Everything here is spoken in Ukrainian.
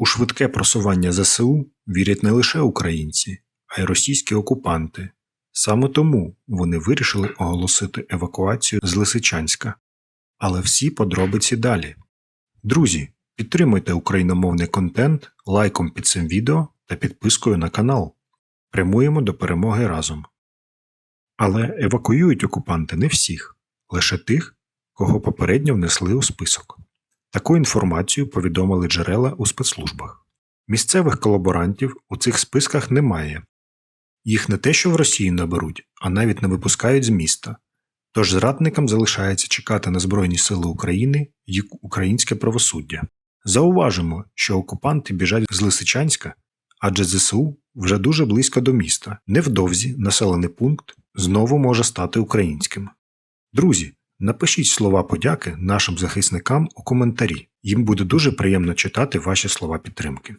У швидке просування ЗСУ вірять не лише українці, а й російські окупанти. Саме тому вони вирішили оголосити евакуацію з Лисичанська. Але всі подробиці далі. Друзі, підтримуйте україномовний контент лайком під цим відео та підпискою на канал. Прямуємо до перемоги разом. Але евакуюють окупанти не всіх, лише тих, кого попередньо внесли у список. Таку інформацію повідомили джерела у спецслужбах. Місцевих колаборантів у цих списках немає. Їх не те, що в Росію наберуть, а навіть не випускають з міста. Тож зрадникам залишається чекати на Збройні Сили України й українське правосуддя. Зауважимо, що окупанти біжать з Лисичанська, адже ЗСУ вже дуже близько до міста. Невдовзі населений пункт знову може стати українським. Друзі, напишіть слова подяки нашим захисникам у коментарі. Їм буде дуже приємно читати ваші слова підтримки.